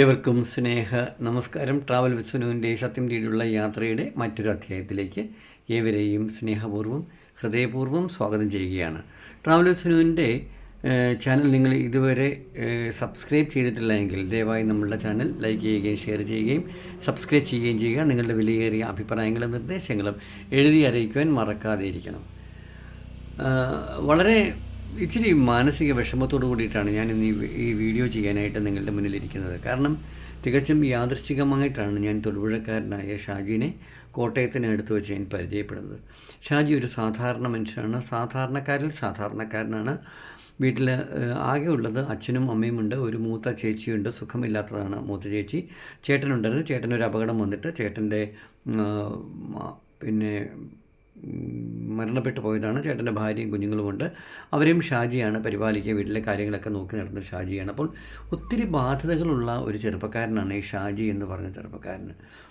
ഏവർക്കും സ്നേഹ നമസ്കാരം. ട്രാവൽ വിസ്വനുവിന്റെ സത്യം തേടിയുള്ള യാത്രയുടെ മറ്റൊരു അധ്യായത്തിലേക്ക് ഏവരെയും സ്നേഹപൂർവം ഹൃദയപൂർവം സ്വാഗതം ചെയ്യുകയാണ്. ട്രാവൽ വിസ്വനുവിന്റെ ചാനൽ നിങ്ങൾ ഇതുവരെ സബ്സ്ക്രൈബ് ചെയ്തിട്ടില്ല എങ്കിൽ ദയവായി നമ്മളുടെ ചാനൽ ലൈക്ക് ചെയ്യുകയും ഷെയർ ചെയ്യുകയും സബ്സ്ക്രൈബ് ചെയ്യുകയും ചെയ്യുക. നിങ്ങളുടെ വിലയേറിയ അഭിപ്രായങ്ങളും നിർദ്ദേശങ്ങളും എഴുതി അറിയിക്കുവാൻ മറക്കാതെ ഇരിക്കണം വളരെ ഇച്ചിരി മാനസിക വിഷമത്തോടു കൂടിയിട്ടാണ് ഞാൻ ഇന്ന് ഈ വീഡിയോ ചെയ്യാനായിട്ട് നിങ്ങളുടെ മുന്നിലിരിക്കുന്നത് കാരണം തികച്ചും യാദൃശ്ചികമായിട്ടാണ് ഞാൻ തൊടുപുഴക്കാരനായ ഷാജിനെ കോട്ടയത്തിന് അടുത്ത് വെച്ച് ഞാൻ പരിചയപ്പെടുന്നത്. ഷാജി ഒരു സാധാരണ മനുഷ്യനാണ്. സാധാരണക്കാരിൽ സാധാരണക്കാരനാണ്. വീട്ടിൽ ആകെ ഉള്ളത് അച്ഛനും അമ്മയും ഉണ്ട് ഒരു മൂത്ത ചേച്ചിയുണ്ട്. സുഖമില്ലാത്തതാണ് മൂത്ത ചേച്ചി. ചേട്ടനുണ്ടായിരുന്നു. ചേട്ടനൊരു അപകടം വന്നിട്ട് ചേട്ടന്റെ പിന്നെ മരണപ്പെട്ടു പോയതാണ്. ചേട്ടന്റെ ഭാര്യയും കുഞ്ഞുങ്ങളുമുണ്ട് അവരെയും ഷാജിയാണ് പരിപാലിക്കുക. വീട്ടിലെ കാര്യങ്ങളൊക്കെ നോക്കി നടന്ന ഷാജിയാണ്. അപ്പോൾ ഒത്തിരി ബാധ്യതകളുള്ള ഒരു ചെറുപ്പക്കാരനാണ് ഈ ഷാജി എന്ന് പറഞ്ഞ ചെറുപ്പക്കാരന്.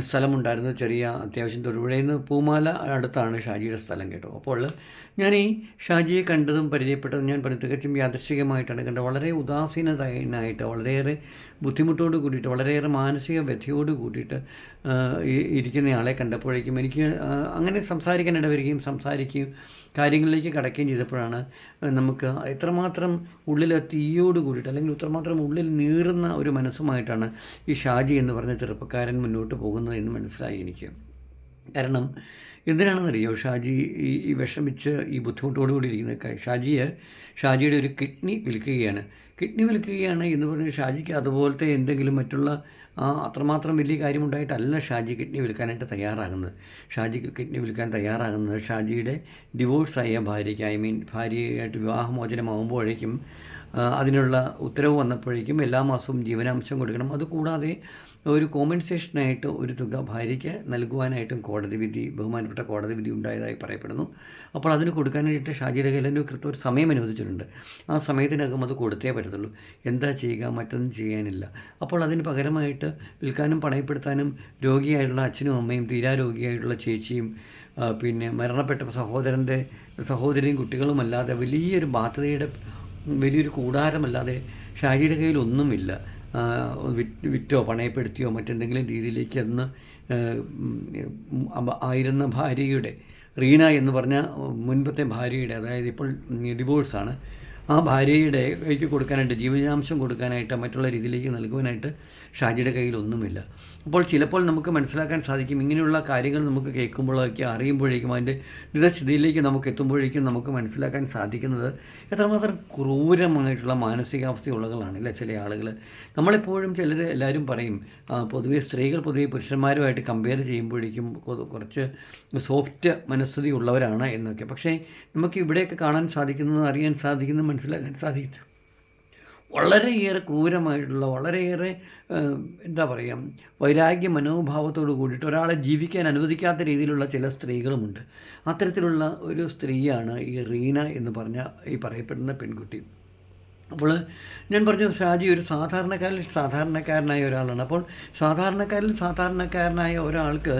സ്ഥലമുണ്ടായിരുന്നു. ചെറിയ അത്യാവശ്യം തൊടുപുഴയിൽ നിന്ന് പൂമാല അടുത്താണ് ഷാജിയുടെ സ്ഥലം കേട്ടോ. അപ്പോൾ ഞാൻ ഈ ഷാജിയെ കണ്ടതും പരിചയപ്പെട്ടതും ഞാൻ പറഞ്ഞു തികച്ചും യാദൃശ്ചികമായിട്ടാണ് കണ്ടത്. വളരെ ഉദാസീനതനായിട്ട് വളരെയേറെ ബുദ്ധിമുട്ടോട് കൂടിയിട്ട് വളരെയേറെ മാനസിക വ്യഥയോട് കൂടിയിട്ട് ഇരിക്കുന്നയാളെ കണ്ടപ്പോഴേക്കും എനിക്ക് അങ്ങനെ സംസാരിക്കാൻ ഇടവരികയും സംസാരിക്കുകയും കാര്യങ്ങളിലേക്ക് കടക്കുകയും ചെയ്തപ്പോഴാണ് നമുക്ക് എത്രമാത്രം ഉള്ളിൽ തീയോട് കൂടിയിട്ട് അല്ലെങ്കിൽ എത്രമാത്രം ഉള്ളിൽ നീറുന്ന ഒരു മനസ്സുമായിട്ടാണ് ഈ ഷാജി എന്ന് പറഞ്ഞ ചെറുപ്പക്കാരൻ മുന്നോട്ട് പോകുന്നത് എന്ന് മനസ്സിലായി എനിക്ക്. കാരണം എന്തിനാണെന്നറിയോ ഷാജി ഈ വിഷമിച്ച് ഈ ബുദ്ധിമുട്ടോടു കൂടി ഇരിക്കുന്ന ഷാജിയെ ഷാജിയുടെ ഒരു കിഡ്നി വിൽക്കുകയാണ്. കിഡ്നി വിൽക്കുകയാണ് എന്ന് പറഞ്ഞാൽ ഷാജിക്ക് അതുപോലത്തെ എന്തെങ്കിലും മറ്റുള്ള ആ അത്രമാത്രം വലിയ കാര്യമുണ്ടായിട്ടല്ല ഷാജി കിഡ്നി വിൽക്കാനായിട്ട് തയ്യാറാകുന്നത്. ഷാജി കിഡ്നി വിൽക്കാൻ തയ്യാറാകുന്നത് ഷാജിയുടെ ഡിവോഴ്സായ ഭാര്യയ്ക്ക് ഐ മീൻ ഭാര്യയായിട്ട് വിവാഹമോചനമാകുമ്പോഴേക്കും അതിനുള്ള ഉത്തരവ് വന്നപ്പോഴേക്കും എല്ലാ മാസവും ജീവനാംശം കൊടുക്കണം. അതുകൂടാതെ ഒരു കോമ്പൻസേഷനായിട്ട് ഒരു തുക ഭാര്യയ്ക്ക് നൽകുവാനായിട്ടും കോടതി വിധി ബഹുമാനപ്പെട്ട കോടതി വിധി ഉണ്ടായതായി പറയപ്പെടുന്നു. അപ്പോൾ അതിന് കൊടുക്കാൻ വേണ്ടിയിട്ട് ഷാജി ഒരു കൃത്യ ഒരു സമയം അനുവദിച്ചിട്ടുണ്ട്. ആ സമയത്തിനകം അത് കൊടുത്തേ പറ്റത്തുള്ളൂ. എന്താ ചെയ്യുക? മറ്റൊന്നും ചെയ്യാനില്ല. അപ്പോൾ അതിന് പകരമായിട്ട് വിൽക്കാനും പണയപ്പെടുത്താനും രോഗിയായിട്ടുള്ള അച്ഛനും അമ്മയും തീരാ രോഗിയായിട്ടുള്ള ചേച്ചിയും പിന്നെ മരണപ്പെട്ട സഹോദരന്റെ സഹോദരിയും കുട്ടികളുമല്ലാതെ വലിയൊരു ബാധ്യതയുടെ വലിയൊരു കൂടാരമല്ലാതെ ഷാജിയുടെ കയ്യിൽ ഒന്നുമില്ല. വിറ്റ് പണയപ്പെടുത്തിയോ മറ്റെന്തെങ്കിലും രീതിയിലേക്ക് അന്ന് ആയിരുന്ന ഭാര്യയുടെ റീന എന്ന് പറഞ്ഞ മുൻപത്തെ ഭാര്യയുടെ അതായത് ഇപ്പോൾ ഡിവോഴ്സാണ് ആ ഭാര്യയുടെ കൈക്ക് കൊടുക്കാനായിട്ട് ജീവനാംശം കൊടുക്കാനായിട്ട് മറ്റുള്ള രീതിയിലേക്ക് നൽകുവാനായിട്ട് ഷാജിയുടെ കയ്യിലൊന്നുമില്ല. അപ്പോൾ ചിലപ്പോൾ നമുക്ക് മനസ്സിലാക്കാൻ സാധിക്കും ഇങ്ങനെയുള്ള കാര്യങ്ങൾ നമുക്ക് കേൾക്കുമ്പോഴൊക്കെ അറിയുമ്പോഴേക്കും അതിന്റെ നിതസ്ഥിതിയിലേക്ക് നമുക്ക് എത്തുമ്പോഴേക്കും നമുക്ക് മനസ്സിലാക്കാൻ സാധിക്കുന്നത് എത്രമാത്രം ക്രൂരമായിട്ടുള്ള മാനസികാവസ്ഥയുള്ളതാണ് അല്ലേ ചില ആളുകൾ. നമ്മളെപ്പോഴും ചിലർ എല്ലാവരും പറയും പൊതുവേ സ്ത്രീകൾ പൊതുവെ പുരുഷന്മാരുമായിട്ട് കമ്പയർ ചെയ്യുമ്പോഴേക്കും കുറച്ച് സോഫ്റ്റ് മനസ്ഥിതി ഉള്ളവരാണ് എന്നൊക്കെ. പക്ഷേ നമുക്ക് ഇവിടെയൊക്കെ കാണാൻ സാധിക്കുന്നത് അറിയാൻ സാധിക്കുന്നത് മനസ്സിലാക്കാൻ സാധിക്കും വളരെയേറെ ക്രൂരമായിട്ടുള്ള വളരെയേറെ എന്താ പറയുക വൈരാഗ്യ മനോഭാവത്തോട് കൂടിയിട്ട് ഒരാളെ ജീവിക്കാൻ അനുവദിക്കാത്ത രീതിയിലുള്ള ചില സ്ത്രീകളുമുണ്ട്. അത്തരത്തിലുള്ള ഒരു സ്ത്രീയാണ് ഈ റീന എന്ന് പറഞ്ഞ ഈ പറയപ്പെടുന്ന പെൺകുട്ടി. അപ്പോൾ ഞാൻ പറഞ്ഞു ഷാജി ഒരു സാധാരണക്കാരിൽ സാധാരണക്കാരനായ ഒരാളാണ്. അപ്പോൾ സാധാരണക്കാരിൽ സാധാരണക്കാരനായ ഒരാൾക്ക്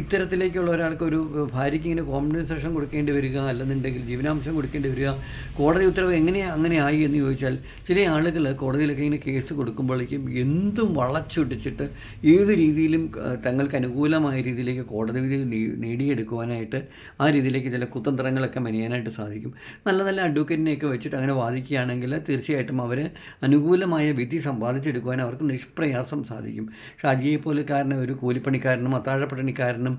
ഇത്തരത്തിലേക്കുള്ള ഒരാൾക്ക് ഒരു ഭാര്യയ്ക്ക് ഇങ്ങനെ കോമ്പൻസേഷൻ കൊടുക്കേണ്ടി വരിക അല്ലെന്നുണ്ടെങ്കിൽ ജീവനാംശം കൊടുക്കേണ്ടി വരിക കോടതി ഉത്തരവ് എങ്ങനെയാണ് അങ്ങനെ ആയി എന്ന് ചോദിച്ചാൽ ചില ആളുകൾ കോടതിയിലൊക്കെ ഇങ്ങനെ കേസ് കൊടുക്കുമ്പോഴേക്കും എന്തും വളച്ചൊടിച്ചിട്ട് ഏത് രീതിയിലും തങ്ങൾക്ക് അനുകൂലമായ രീതിയിലേക്ക് കോടതി വിധി നേടിയെടുക്കുവാനായിട്ട് ആ രീതിയിലേക്ക് ചില കുതന്ത്രങ്ങളൊക്കെ മെനയാനായിട്ട് സാധിക്കും. നല്ല നല്ല അഡ്വക്കേറ്റിനെയൊക്കെ വെച്ചിട്ട് അങ്ങനെ വാദിക്കുകയാണെങ്കിൽ തീർച്ചയായിട്ടും അവർ അനുകൂലമായ വിധി സമ്പാദിച്ചെടുക്കുവാൻ അവർക്ക് നിഷ്പ്രയാസം സാധിക്കും. ഷാജിയെ പോലെക്കാരന് ഒരു കൂലിപ്പണിക്കാരനും അത്താഴപ്പണിക്കാരനും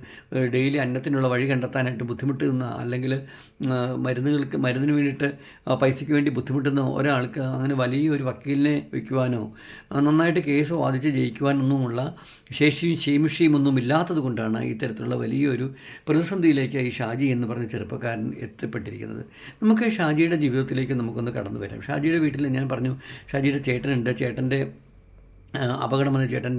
ഡെയിലി അന്നത്തിനുള്ള വഴി കണ്ടെത്താനായിട്ട് ബുദ്ധിമുട്ടുന്ന അല്ലെങ്കിൽ മരുന്നുകൾക്ക് മരുന്നിന് വേണ്ടിയിട്ട് പൈസയ്ക്ക് വേണ്ടി ബുദ്ധിമുട്ടുന്ന ഒരാൾക്ക് അങ്ങനെ വലിയൊരു വക്കീലിനെ വയ്ക്കുവാനോ നന്നായിട്ട് കേസ് വാദിച്ച് ജയിക്കുവാനൊന്നുമുള്ള ശേഷിയും ശേമിഷിയും ഒന്നും ഇല്ലാത്തത് കൊണ്ടാണ് ഇത്തരത്തിലുള്ള വലിയൊരു പ്രതിസന്ധിയിലേക്ക് ഈ ഷാജി എന്ന് പറഞ്ഞ ചെറുപ്പക്കാരൻ എത്തിപ്പെട്ടിരിക്കുന്നത്. നമുക്ക് ഷാജിയുടെ ജീവിതത്തിലേക്ക് നമുക്കൊന്ന് കടന്നു വരാം. ഷാജിയുടെ വീട്ടിൽ ഞാൻ പറഞ്ഞു ഷാജിയുടെ ചേട്ടനുണ്ട് ചേട്ടന്റെ അപകടം വന്ന ചേട്ടൻ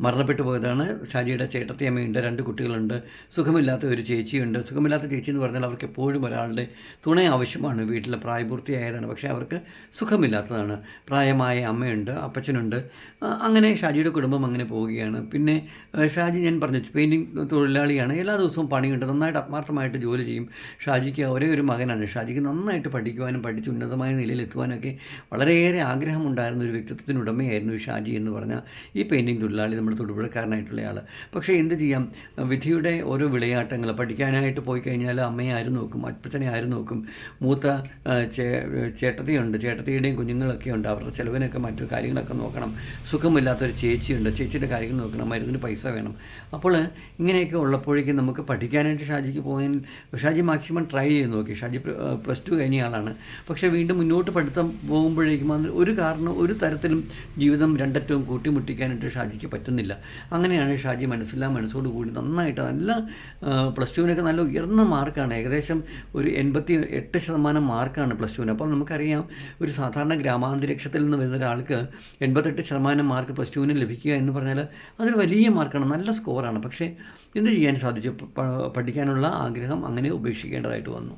മരണപ്പെട്ടു പോയതാണ്. ഷാജിയുടെ ചേട്ടത്തിയമ്മയുണ്ട് രണ്ട് കുട്ടികളുണ്ട്. സുഖമില്ലാത്ത ഒരു ചേച്ചിയുണ്ട്. സുഖമില്ലാത്ത ചേച്ചി എന്ന് പറഞ്ഞാൽ അവർക്ക് എപ്പോഴും ഒരാളുടെ തുണ ആവശ്യമാണ്. വീട്ടിൽ പ്രായപൂർത്തിയായതാണ്. പക്ഷേ അവർക്ക് സുഖമില്ലാത്തതാണ്. പ്രായമായ അമ്മയുണ്ട് അപ്പച്ചനുണ്ട്. അങ്ങനെ ഷാജിയുടെ കുടുംബം അങ്ങനെ പോവുകയാണ്. പിന്നെ ഷാജി ഞാൻ പറഞ്ഞു പെയിന്റിങ് തൊഴിലാളിയാണ്. എല്ലാ ദിവസവും പണിയുണ്ട് നന്നായിട്ട് ആത്മാർത്ഥമായിട്ട് ജോലി ചെയ്യും. ഷാജിക്ക് ഒരേ ഒരു മകനാണ്. ഷാജിക്ക് നന്നായിട്ട് പഠിക്കുവാനും പഠിച്ച് ഉന്നതമായ നിലയിലെത്തുവാനൊക്കെ വളരെയേറെ ആഗ്രഹമുണ്ടായിരുന്ന ഒരു വ്യക്തിത്വത്തിന് ഉടമയായിരുന്നു ഷാജി എന്ന് പറഞ്ഞാൽ ഈ പെയിന്റിങ് തൊഴിലാളി നമ്മുടെ തൊടുപുഴക്കാരനായിട്ടുള്ള ആൾ പക്ഷേ എന്ത് ചെയ്യാം? വിധിയുടെ ഓരോ വിളയാട്ടങ്ങൾ പഠിക്കാനായിട്ട് പോയി കഴിഞ്ഞാൽ അമ്മയെ ആരും നോക്കും? അപ്പച്ചനെ ആരും നോക്കും? മൂത്ത ചേട്ടത്തിയുണ്ട്. ചേട്ടത്തിയുടെയും കുഞ്ഞുങ്ങളൊക്കെ ഉണ്ട്. അവരുടെ ചിലവിനൊക്കെ മറ്റു കാര്യങ്ങളൊക്കെ നോക്കണം. സുഖമില്ലാത്തൊരു ചേച്ചിയുണ്ട്. ചേച്ചിയുടെ കാര്യങ്ങൾ നോക്കണം. മരുന്നിന് പൈസ വേണം. അപ്പോൾ ഇങ്ങനെയൊക്കെ ഉള്ളപ്പോഴേക്കും നമുക്ക് പഠിക്കാനായിട്ട് ഷാജിക്ക് പോകാൻ ഷാജി മാക്സിമം ട്രൈ ചെയ്ത് നോക്കി. ഷാജി പ്ലസ് ടു കഴിഞ്ഞ ആളാണ്. പക്ഷേ വീണ്ടും മുന്നോട്ട് പഠിത്തം പോകുമ്പോഴേക്കും ഒരു കാരണം ഒരു തരത്തിലും ജീവിതം രണ്ടറ്റവും കൂട്ടിമുട്ടിക്കാനായിട്ട് ഷാജിക്ക് പറ്റുന്നില്ല. അങ്ങനെയാണ് ഷാജി മനസ്സിലാ മനസ്സോട് കൂടി നന്നായിട്ട് നല്ല പ്ലസ് ടുവിനൊക്കെ നല്ല ഉയർന്ന മാർക്കാണ്. ഏകദേശം ഒരു എൺപത്തി എട്ട് ശതമാനം മാർക്കാണ് പ്ലസ് ടുവിന്. അപ്പോൾ നമുക്കറിയാം ഒരു സാധാരണ ഗ്രാമാന്തരീക്ഷത്തിൽ നിന്ന് വരുന്ന ഒരാൾക്ക് എൺപത്തെട്ട് ശതമാനം മാർക്ക് പ്ലസ് ടുവിന് ലഭിക്കുക എന്ന് പറഞ്ഞാൽ അതൊരു വലിയ മാർക്കാണ് നല്ല സ്കോറാണ്. പക്ഷേ എന്ത് ചെയ്യാൻ സാധിച്ചു? പഠിക്കാനുള്ള ആഗ്രഹം അങ്ങനെ ഉപേക്ഷിക്കേണ്ടതായിട്ട് വന്നു.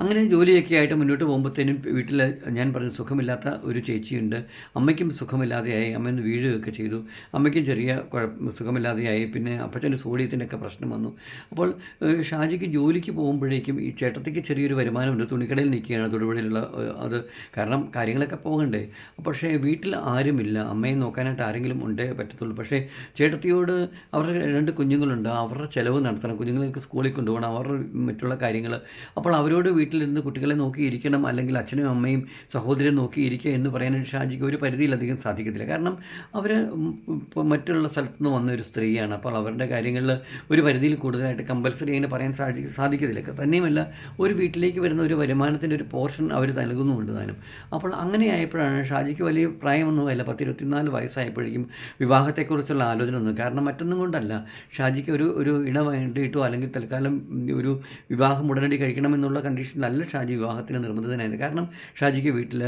അങ്ങനെ ജോലിയൊക്കെ ആയിട്ട് മുന്നോട്ട് പോകുമ്പോഴത്തേനും വീട്ടിൽ ഞാൻ പറഞ്ഞ സുഖമില്ലാത്ത ഒരു ചേച്ചിയുണ്ട്. അമ്മയ്ക്കും സുഖമില്ലാതെയായി. അമ്മ ഒന്ന് വീഴുകയൊക്കെ ചെയ്തു. അമ്മയ്ക്കും ചെറിയ കുഴപ്പം സുഖമില്ലാതെയായി. പിന്നെ അപ്പച്ചന്റെ സോഡിയത്തിന്റെ ഒക്കെ പ്രശ്നം വന്നു. അപ്പോൾ ഷാജിക്ക് ജോലിക്ക് പോകുമ്പോഴേക്കും ഈ ചേട്ടത്തിക്ക് ചെറിയൊരു വരുമാനമുണ്ട് തുണിക്കടയിൽ നിൽക്കുകയാണ് തൊടുപുഴയിലുള്ള അത് കാരണം കാര്യങ്ങളൊക്കെ പോകണ്ടേ. പക്ഷേ വീട്ടിൽ ആരുമില്ല. അമ്മയെ നോക്കാനായിട്ട് ആരെങ്കിലും ഉണ്ടേ പറ്റത്തുള്ളൂ. പക്ഷേ ചേട്ടത്തിയോട് അവരുടെ രണ്ട് കുഞ്ഞുങ്ങളുണ്ട്. അവരുടെ ചിലവ് നടത്തണം. കുഞ്ഞുങ്ങൾക്ക് സ്കൂളിൽ കൊണ്ടുപോകണം. അവരുടെ മറ്റുള്ള കാര്യങ്ങൾ അപ്പോൾ അവരോട് വീട്ടിലിരുന്ന് കുട്ടികളെ നോക്കിയിരിക്കണം അല്ലെങ്കിൽ അച്ഛനും അമ്മയും സഹോദരൻ നോക്കിയിരിക്കുക എന്ന് പറയാനായിട്ട് ഷാജിക്ക് ഒരു പരിധിയിലധികം സാധിക്കത്തില്ല. കാരണം അവർ മറ്റുള്ള സ്ഥലത്ത് നിന്ന് വന്ന ഒരു സ്ത്രീയാണ്. അപ്പോൾ അവരുടെ കാര്യങ്ങളിൽ ഒരു പരിധിയിൽ കൂടുതലായിട്ട് കമ്പൽസറി അങ്ങനെ പറയാൻ സാധി സാധിക്കത്തില്ല. തന്നെയുമല്ല ഒരു വീട്ടിലേക്ക് വരുന്ന ഒരു വരുമാനത്തിന്റെ ഒരു പോർഷൻ അവർ നൽകുന്നുമുണ്ട് താനും. അപ്പോൾ അങ്ങനെ ആയപ്പോഴാണ് ഷാജിക്ക് വലിയ പ്രായമൊന്നുമല്ല പത്തിരുപത്തിനാല് വയസ്സായപ്പോഴേക്കും വിവാഹത്തെക്കുറിച്ചുള്ള ആലോചന ഒന്നും കാരണം മറ്റൊന്നും കൊണ്ടല്ല. ഷാജിക്ക് ഒരു ഒരു ഇണ വേണ്ടിയിട്ടോ അല്ലെങ്കിൽ തൽക്കാലം ഒരു വിവാഹം ഉടനടി കഴിക്കണമെന്നുള്ള കണ്ടീഷനിലല്ല ഷാജി വിവാഹത്തിന് നിർബന്ധിതനായത്. കാരണം ഷാജിക്ക് വീട്ടിൽ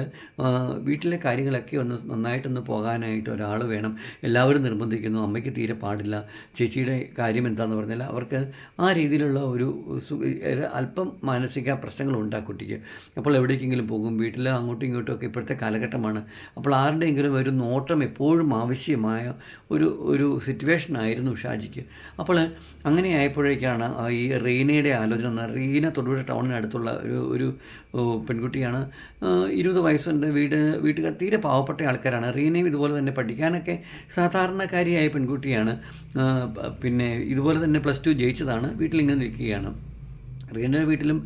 വീട്ടിലെ കാര്യങ്ങളൊക്കെ ഒന്ന് നന്നായിട്ടൊന്ന് പോകാനായിട്ട് ഒരാൾ വേണം. എല്ലാവരും നിർബന്ധിക്കുന്നു. അമ്മയ്ക്ക് തീരെ പാടില്ല. ചേച്ചിയുടെ കാര്യം എന്താണെന്ന് പറഞ്ഞാൽ അവർക്ക് ആ രീതിയിലുള്ള ഒരു അല്പം മാനസിക പ്രശ്നങ്ങളുണ്ട് ആ കുട്ടിക്ക്. അപ്പോൾ എവിടേക്കെങ്കിലും പോകും. വീട്ടിൽ അങ്ങോട്ടും ഇങ്ങോട്ടും ഒക്കെ ഇപ്പോഴത്തെ കാലഘട്ടമാണ്. അപ്പോൾ ആരുടെയെങ്കിലും ഒരു നോട്ടം എപ്പോഴും ആവശ്യമായ ഒരു ഒരു സിറ്റുവേഷൻ ആയിരുന്നു ഷാജിക്ക്. അപ്പോൾ അങ്ങനെ ആയപ്പോഴേക്കാണ് ഈ റീനയുടെ ആലോചന. റീന തൊടുപുഴ ടൗണിനടുത്തുള്ള ഒരു ഒരു പെൺകുട്ടിയാണ്. ഇരുപത് വയസ്സുണ്ട്. വീട് വീട്ടുകാർ തീരെ പാവപ്പെട്ട ആൾക്കാരാണ്. റീനയും ഇതുപോലെ തന്നെ പഠിക്കാനൊക്കെ സാധാരണക്കാരിയായ പെൺകുട്ടിയാണ്. പിന്നെ ഇതുപോലെ തന്നെ പ്ലസ് ടു ജയിച്ചതാണ്. വീട്ടിലിങ്ങനെ നിൽക്കുകയാണ്. റീനയുടെ വീട്ടിലും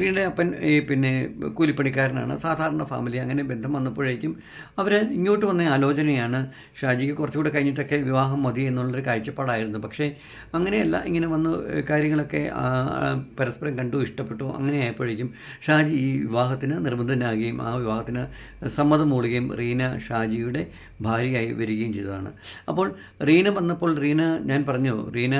റീനയുടെ അപ്പൻ ഈ പിന്നെ കൂലിപ്പണിക്കാരനാണ്. സാധാരണ ഫാമിലി അങ്ങനെ ബന്ധം വന്നപ്പോഴേക്കും അവർ ഇങ്ങോട്ട് വന്ന ആലോചനയാണ് ഷാജിക്ക് കുറച്ചുകൂടെ കഴിഞ്ഞിട്ടൊക്കെ വിവാഹം മതി എന്നുള്ളൊരു കാഴ്ചപ്പാടായിരുന്നു. പക്ഷേ അങ്ങനെയല്ല ഇങ്ങനെ വന്ന് കാര്യങ്ങളൊക്കെ പരസ്പരം കണ്ടു ഇഷ്ടപ്പെട്ടു അങ്ങനെ ആയപ്പോഴേക്കും ഷാജി ഈ വിവാഹത്തിന് നിർബന്ധനാകുകയും ആ വിവാഹത്തിന് സമ്മതം മൂളുകയും റീന ഷാജിയുടെ ഭാര്യയായി വരികയും ചെയ്തതാണ്. അപ്പോൾ റീന വന്നപ്പോൾ റീന ഞാൻ പറഞ്ഞു റീന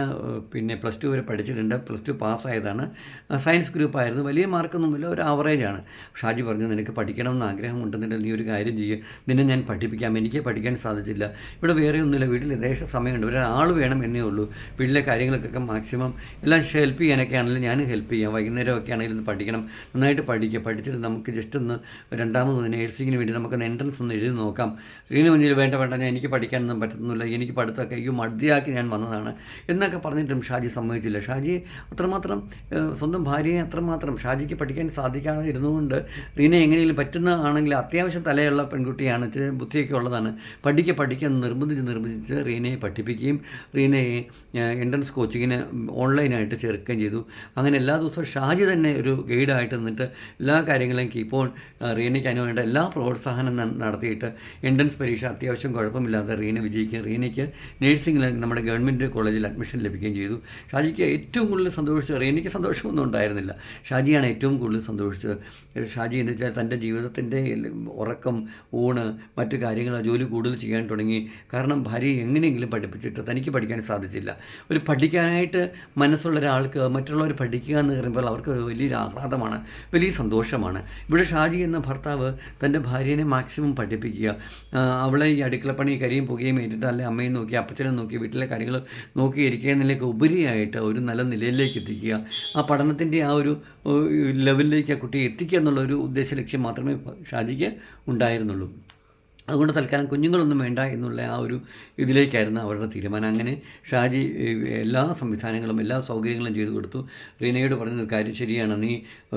പിന്നെ പ്ലസ് ടു വരെ പഠിച്ചിട്ടുണ്ട്. പ്ലസ് ടു പാസ്സായതാണ്. സയൻസ് ഗ്രൂപ്പായിരുന്നു വലിയ മാർക്കൊന്നുമില്ല ഒരു ആവറേജാണ് ഷാജി പറഞ്ഞു നിനക്ക് പഠിക്കണമെന്ന് ആഗ്രഹമുണ്ടെന്നുണ്ടെങ്കിൽ നീ ഒരു കാര്യം ചെയ്യുക നിന്നെ ഞാൻ പഠിപ്പിക്കാം. എനിക്ക് പഠിക്കാൻ സാധിച്ചില്ല. ഇവിടെ വേറെ ഒന്നുമില്ല. വീട്ടിൽ ദേശ സമയമുണ്ട്. ഒരാൾ വേണം എന്നേ ഉള്ളൂ. വീട്ടിലെ കാര്യങ്ങൾക്കൊക്കെ മാക്സിമം എല്ലാം ഹെൽപ്പ് ചെയ്യാനൊക്കെ ആണെങ്കിലും ഞാൻ ഹെൽപ്പ് ചെയ്യാം. വൈകുന്നേരമൊക്കെ ആണെങ്കിലും ഒന്ന് പഠിക്കണം. നന്നായിട്ട് പഠിക്കുക പഠിച്ചിട്ട് നമുക്ക് ജസ്റ്റ് ഒന്ന് രണ്ടാമത് നേഴ്സിങ്ങിന് വേണ്ടി നമുക്കൊന്ന് എൻട്രൻസ് ഒന്ന് എഴുതി നോക്കാം. റീന മുന്നിൽ വേണ്ട വേണ്ട ഞാൻ എനിക്ക് പഠിക്കാനൊന്നും പറ്റുന്നില്ല എനിക്ക് പഠിത്തമൊക്കെ ഈ മടിയാക്കി ഞാൻ വന്നതാണ് എന്നൊക്കെ പറഞ്ഞിട്ടും ഷാജി സമ്മതിച്ചില്ല. ഷാജി അത്രമാത്രം സ്വന്തം ഭാര്യയെ അത്രമാത്രം ഷാജിക്ക് പഠിക്കാൻ സാധിക്കാതെ ഇരുന്നുകൊണ്ട് റീന എങ്ങനെയും പറ്റുന്നതാണെങ്കിൽ അത്യാവശ്യം തലയുള്ള പെൺകുട്ടിയാണ് ഇച്ചിരി ബുദ്ധിയൊക്കെ ഉള്ളതാണ്. പഠിക്കുക പഠിക്കാൻ നിർബന്ധിച്ച് നിർബന്ധിച്ച് റീനയെ പഠിപ്പിക്കുകയും റീനയെ എൻട്രൻസ് കോച്ചിങ്ങിന് ഓൺലൈനായിട്ട് ചേർക്കുകയും ചെയ്തു. അങ്ങനെ എല്ലാ ദിവസവും ഷാജി തന്നെ ഒരു ഗൈഡായിട്ട് നിന്നിട്ട് എല്ലാ കാര്യങ്ങളും ഇപ്പോൾ റീനയ്ക്ക് അതിന് വേണ്ട എല്ലാ പ്രോത്സാഹനം നടത്തിയിട്ട് എൻട്രൻസ് പരീക്ഷ അത്യാവശ്യം കുഴപ്പമില്ലാതെ റീന വിജയിക്കുകയും റീനയ്ക്ക് നേഴ്സിംഗിൽ നമ്മുടെ ഗവൺമെന്റ് കോളേജിൽ അഡ്മിഷൻ ലഭിക്കുകയും ചെയ്തു. ഷാജിക്ക് ഏറ്റവും കൂടുതൽ സന്തോഷിച്ചത് റീനയ്ക്ക് സന്തോഷമൊന്നും ഉണ്ടായിരുന്നില്ല. ഷാജിയാണ് ഏറ്റവും കൂടുതൽ സന്തോഷിച്ചത്. ഷാജി എന്ന് വെച്ചാൽ തന്റെ ജീവിതത്തിന്റെ ഉറക്കം ഊണ് മറ്റു കാര്യങ്ങൾ ജോലി കൂടുതൽ ചെയ്യാൻ തുടങ്ങി. കാരണം ഭാര്യയെ എങ്ങനെയെങ്കിലും പഠിപ്പിച്ചിട്ട് തനിക്ക് പഠിക്കാൻ സാധിച്ചില്ല. ഒരു പഠിക്കാനായിട്ട് മനസ്സുള്ള ഒരാൾക്ക് മറ്റുള്ളവർ പഠിക്കുക എന്ന് പറയുമ്പോൾ അവർക്ക് വലിയൊരു ആഹ്ലാദമാണ് വലിയ സന്തോഷമാണ്. ഇവിടെ ഷാജി എന്ന ഭർത്താവ് തന്റെ ഭാര്യനെ മാക്സിമം പഠിപ്പിക്കുക ആ, അവളെ ഈ അടുക്കളപ്പണി കരിയും പുകയും ഏറ്റിട്ട് അല്ലെ അമ്മയും നോക്കി അപ്പച്ചനെ നോക്കി വീട്ടിലെ കാര്യങ്ങൾ നോക്കി ഇരിക്കുക എന്നതിലേക്ക് ഉപരിയായിട്ട് ഒരു നല്ല നിലയിലേക്ക് എത്തിക്കുക. ആ പഠനത്തിന്റെ ആ ഒരു ലെവലിലേക്ക് ആ കുട്ടിയെ എത്തിക്കുക എന്നുള്ള ഒരു ഉദ്ദേശ ലക്ഷ്യം മാത്രമേ ഷാജിക്ക് ഉണ്ടായിരുന്നുള്ളൂ. അതുകൊണ്ട് തൽക്കാലം കുഞ്ഞുങ്ങളൊന്നും വേണ്ട എന്നുള്ള ആ ഒരു ഇതിലേക്കായിരുന്നു അവരുടെ തീരുമാനം. അങ്ങനെ ഷാജി എല്ലാ സംവിധാനങ്ങളും എല്ലാ സൗകര്യങ്ങളും ചെയ്തു കൊടുത്തു. റീനയോട് പറഞ്ഞത് കാര്യം ശരിയാണ്. നീ